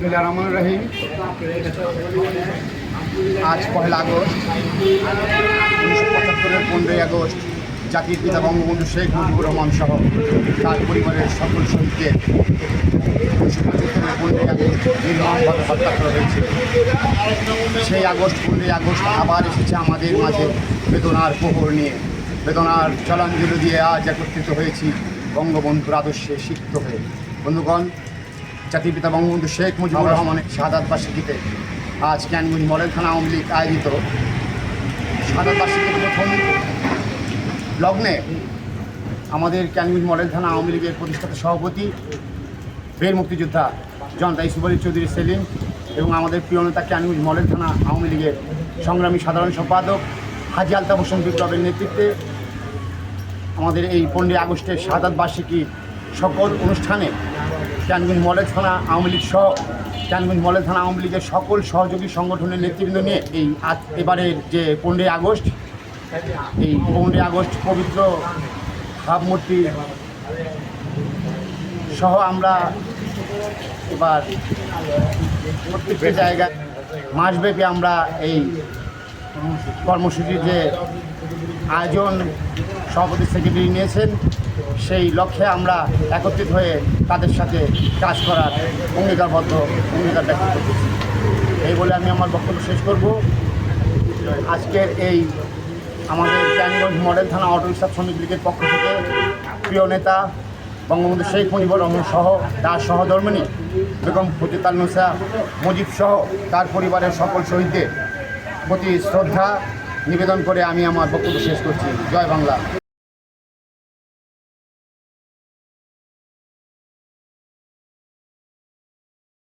রহমানির রহিম। আজ পহেলা আগস্ট, উনিশশো পঁচাত্তরের পনেরোই আগস্ট, জাতির পিতা বঙ্গবন্ধু শেখ মুজিবুর রহমান সহ তার পরিবারের সকল শহীদদের উনিশশো পঁচাত্তরের পনেরোই আগস্ট নির্মমভাবে হত্যা করা হয়েছে। সেই আগস্ট, পনেরোই আগস্ট আবার এসেছে আমাদের মাঝে বেদনার প্রহর নিয়ে। বেদনার জলাঞ্জলি দিয়ে আজ একত্রিত হয়েছি বঙ্গবন্ধুর আদর্শে শিক্ষিত হয়ে। বন্ধুগণ জাতির পিতা বঙ্গবন্ধু শেখ মুজিবুর রহমানের শাহাদ বার্ষিকীতে আজ ক্যানগুঞ্জ মডেল থানা আওয়ামী লীগ আয়োজিত শাহাদ বার্ষিকীর প্রথম লগ্নে আমাদের ক্যানগুঞ্জ মডেল থানা আওয়ামী লীগের প্রতিষ্ঠাতা সভাপতি বীর মুক্তিযোদ্ধা জনতা ইসুফ চৌধুরী সেলিম এবং আমাদের প্রিয় নেতা ক্যানগুঞ্জ মডেল থানা আওয়ামী লীগের সংগ্রামী সাধারণ সম্পাদক হাজি আলতাফ হোসেন বিপ্লবের নেতৃত্বে আমাদের এই পনেরোই আগস্টের শাহাদ বার্ষিকী সকল অনুষ্ঠানে ক্যানগুঞ্জ মডেল থানা আওয়ামী লীগ সহ ক্যানগুঞ্জ মডেল থানা আওয়ামী লীগের সকল সহযোগী সংগঠনের নেতৃবৃন্দ নিয়ে এই আজ- এবারের যে পনেরোই আগস্ট, এই পনেরোই আগস্ট পবিত্র ভাবমূর্তি সহ আমরা এবার প্রত্যেকটি জায়গায় মাসব্যাপী আমরা এই কর্মসূচির যে আয়োজন সভাপতি সেক্রেটারি নিয়েছেন। সেই লক্ষ্যে আমরা একত্রিত হয়ে তাদের সাথে কাজ করার অঙ্গীকারবদ্ধ অঙ্গীকার ব্যক্ত করতেছি। এই বলে আমি আমার বক্তব্য শেষ করব। আজকের এই আমাদের ক্যানগঞ্জ মডেল থানা অটো রিক্সা শ্রমিক লীগের পক্ষ থেকে প্রিয় নেতা বঙ্গবন্ধু শেখ মুজিবুর রহমান সহ তার সহধর্মিনী বেগম ফজিতাল নুসা মুজিব সহ তার পরিবারের সকল শহীদদের প্রতি শ্রদ্ধা নিবেদন করে আমি আমার বক্তব্য শেষ করছি। জয় বাংলা।